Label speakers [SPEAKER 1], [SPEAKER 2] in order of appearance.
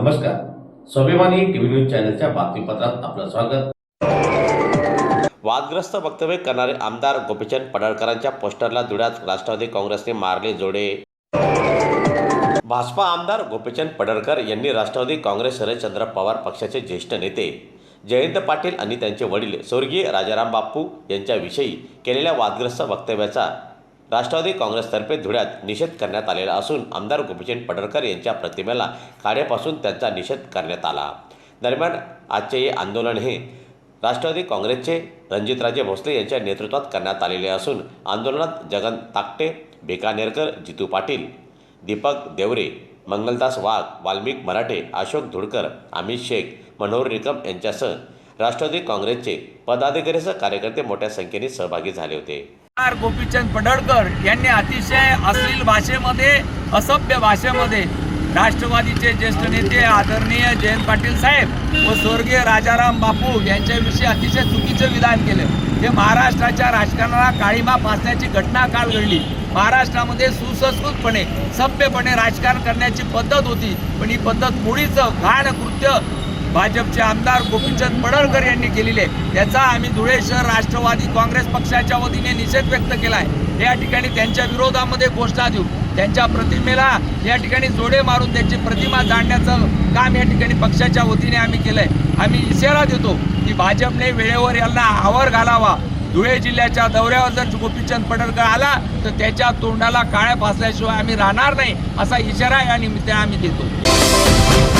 [SPEAKER 1] नमस्कार. स्वाभिमानी TV news चॅनलच्या बातमीपत्रात आपलं स्वागत. वादग्रस्त वक्तव्य करणारे आमदार गोपीचंद पडळकरांच्या पोस्टरला धुळ्यात राष्ट्रवादी काँग्रेसने मारले जोडे. भाजपा आमदार गोपीचंद पडळकर यांनी राष्ट्रवादी काँग्रेस शरदचंद्र पवार पक्षाचे ज्येष्ठ नेते जयंत पाटील आणि त्यांचे वडील स्वर्गीय राजाराम बापू यांच्याविषयी केलेल्या वादग्रस्त वक्तव्याचा राष्ट्रवादी काँग्रेसतर्फे धुळ्यात निषेध करण्यात आलेला असून आमदार गोपीचंद पडळकर यांच्या प्रतिमेला काढ्यापासून त्यांचा निषेध करण्यात आला. दरम्यान आजचे हे आंदोलन हे राष्ट्रवादी काँग्रेसचे रणजितराजे भोसले यांच्या नेतृत्वात करण्यात आलेले असून आंदोलनात जगन ताकटे बेकानेरकर जितू पाटील दीपक देवरे मंगलदास वाघ वाल्मिक मराठे अशोक धुडकर अमित शेख मनोहर निकम यांच्यासह राष्ट्रवादी काँग्रेसचे पदाधिकारीसह कार्यकर्ते मोठ्या संख्येने सहभागी झाले होते.
[SPEAKER 2] आर गोपीचंद पडळकर यांनी अतिशय अश्लील भाषेमध्ये असभ्य भाषेमध्ये राष्ट्रवादीचे ज्येष्ठ नेते आदरणीय जयंत पाटील साहेब व स्वर्गीय राजाराम बापू यांच्याविषयी अतिशय चुकीचं विधान केलं. हे महाराष्ट्राच्या राजकारणाला काळीमा फासण्याची घटना काल घडली. महाराष्ट्रामध्ये सुसंस्कृतपणे सभ्यपणे राजकारण करण्याची पद्धत होती. पण ही पद्धत मुळीच घाण कृत्य भाजपचे आमदार गोपीचंद पडळकर यांनी केलेले आहे त्याचा आम्ही धुळे शहर राष्ट्रवादी काँग्रेस पक्षाच्या वतीने निषेध व्यक्त केला आहे या ठिकाणी त्यांच्या विरोधामध्ये घोषणा देऊ. त्यांच्या प्रतिमेला या ठिकाणी जोडे मारून त्यांची प्रतिमा जाणण्याचं काम या ठिकाणी पक्षाच्या वतीने आम्ही केलंय. आम्ही इशारा देतो की भाजपने वेळेवर यांना आवर घालावा. धुळे जिल्ह्याच्या दौऱ्यावर जर गोपीचंद पडळकर आला तर त्याच्या तोंडाला काळ्या फासल्याशिवाय आम्ही राहणार नाही असा इशारा या निमित्ताने आम्ही देतो.